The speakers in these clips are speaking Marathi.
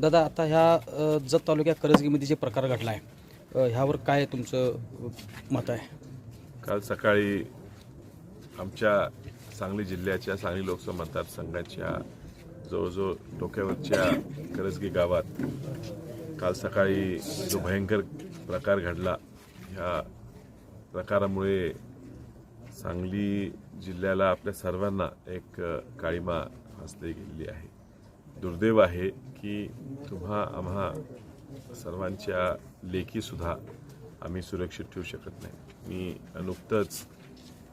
दादा आता ह्या जत तालुक्यात करजगीमध्ये जे प्रकार घडला आहे ह्यावर काय तुमचं मत आहे? काल सकाळी आमच्या सांगली जिल्ह्याच्या सांगली लोकसभा मतदारसंघाच्या जवळजवळ डोक्यावरच्या करजगी गावात काल सकाळी जो भयंकर प्रकार घडला ह्या प्रकारामुळे सांगली जिल्ह्याला आपल्या सर्वांना एक काळीमा हसली गेलेली आहे. दुर्दैव आहे की तुम्हा आम्हा सर्वांच्या लेखीसुद्धा आम्ही सुरक्षित ठेवू शकत नाही. मी नुकतंच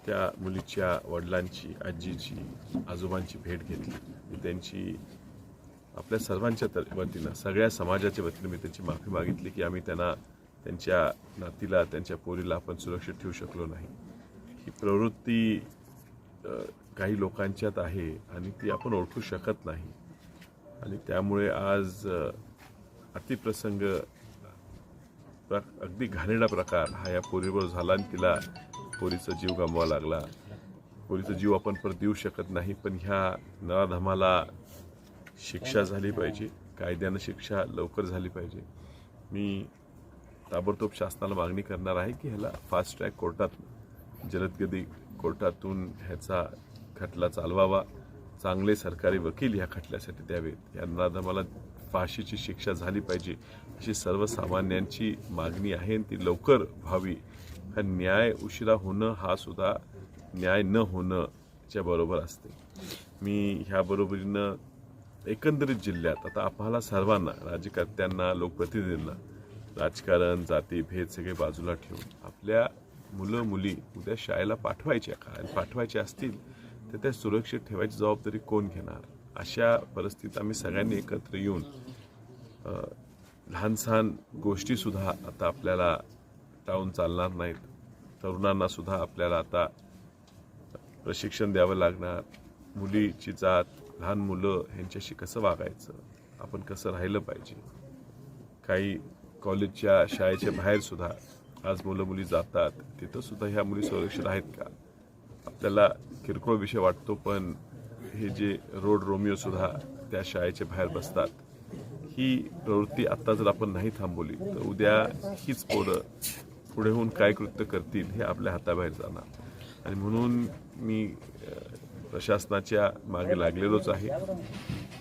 त्या मुलीच्या वडिलांची आजीची आजोबांची भेट घेतली. मी त्यांची आपल्या सर्वांच्या तर- वतीनं सगळ्या समाजाच्या वतीनं मी त्यांची माफी मागितली की आम्ही त्यांना त्यांच्या नातीला त्यांच्या पोरीला आपण सुरक्षित ठेवू शकलो नाही. ही प्रवृत्ती काही लोकांच्यात आहे आणि ती आपण ओळखू शकत नाही. आणि त्यामुळे आज अतिप्रसंग प्र अगदी घाणेडा प्रकार हा या पोरीवर झाला आणि तिला पोरीचा जीव गमवावा लागला. पोरीचा जीव आपण परत देऊ शकत नाही पण ह्या नराधमाला शिक्षा झाली पाहिजे कायद्यानं शिक्षा लवकर झाली पाहिजे. मी ताबडतोब शासनाला मागणी करणार आहे की ह्याला फास्ट ट्रॅक कोर्टात जलदगती कोर्टातून ह्याचा खटला चालवावा. चांगले सरकारी वकील ह्या खटल्यासाठी द्यावेत. यांना मला फाशीची शिक्षा झाली पाहिजे अशी सर्वसामान्यांची मागणी आहे आणि ती लवकर व्हावी. हा न्याय उशिरा होणं हा सुद्धा न्याय न होणं च्या बरोबर असते. मी ह्याबरोबरीनं एकंदरीत जिल्ह्यात आता आम्हाला सर्वांना राज्यकर्त्यांना लोकप्रतिनिधींना राजकारण जाती भेद सगळे बाजूला ठेवून आपल्या मुलं मुली उद्या शाळेला पाठवायच्या का आणि पाठवायच्या असतील तर त्या सुरक्षित ठेवायची जबाबदारी कोण घेणार? अशा परिस्थितीत आम्ही सगळ्यांनी एकत्र येऊन लहानसहान गोष्टीसुद्धा आता आपल्याला टाळून चालणार नाहीत. तरुणांना सुद्धा आपल्याला आता प्रशिक्षण द्यावं लागणार. मुलीची जात लहान मुलं ह्यांच्याशी कसं वागायचं? आपण कसं राहिलं पाहिजे? काही कॉलेजच्या शाळेच्या बाहेरसुद्धा आज मुलं मुली जातात. तिथंसुद्धा ह्या मुली सुरक्षित आहेत का? आपल्याला किरकोळ विषय वाटतो पण हे जे रोड रोमिओ सुद्धा त्या शाळेच्या बाहेर बसतात ही प्रवृत्ती आत्ता जर आपण नाही थांबवली तर उद्या हीच पोरं पुढे होऊन काय कृत्य करतील हे आपल्या हाताबाहेर जाणार. आणि म्हणून मी प्रशासनाच्या मागे लागलेलोच आहे.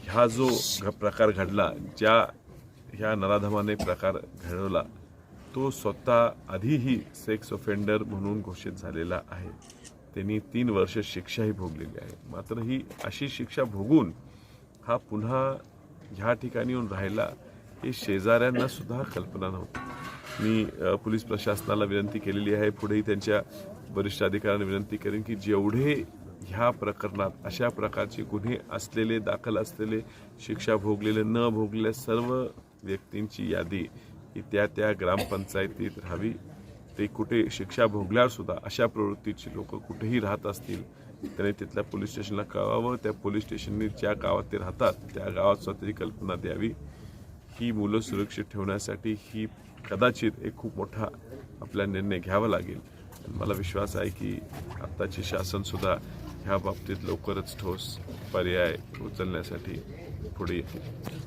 ह्या जो घ प्रकार घडला ज्या ह्या नराधमाने प्रकार घडवला तो स्वतः आधीही सेक्स ऑफेंडर म्हणून घोषित झालेला आहे. त्यांनी तीन वर्ष शिक्षाही भोगलेली आहे. मात्र ही अशी शिक्षा भोगून हा पुन्हा ह्या ठिकाणी येऊन राहिला हे शेजाऱ्यांना सुद्धा कल्पना नव्हती. मी पोलीस प्रशासनाला विनंती केलेली आहे पुढेही त्यांच्या वरिष्ठ अधिकाऱ्यांना विनंती करेन की जेवढे ह्या प्रकरणात अशा प्रकारचे गुन्हे असलेले दाखल असलेले शिक्षा भोगलेले न भोगलेल्या सर्व व्यक्तींची यादी ही त्या त्या ग्रामपंचायतीत राहावी. ते कुठे शिक्षा भोगल्यावर सुद्धा अशा प्रवृत्तीची लोक कुठेही राहत असतील त्याने तिथल्या पोलीस स्टेशनला कळवावं त्या पोलीस स्टेशनने ज्या गावात ते राहतात त्या गावात स्वतःची कल्पना द्यावी. ही मुलं सुरक्षित ठेवण्यासाठी ही कदाचित एक खूप मोठा आपला निर्णय घ्यावा लागेल. मला विश्वास आहे की आत्ताचे शासनसुद्धा ह्या बाबतीत लवकरच ठोस पर्याय उचलण्यासाठी पुढे येतील.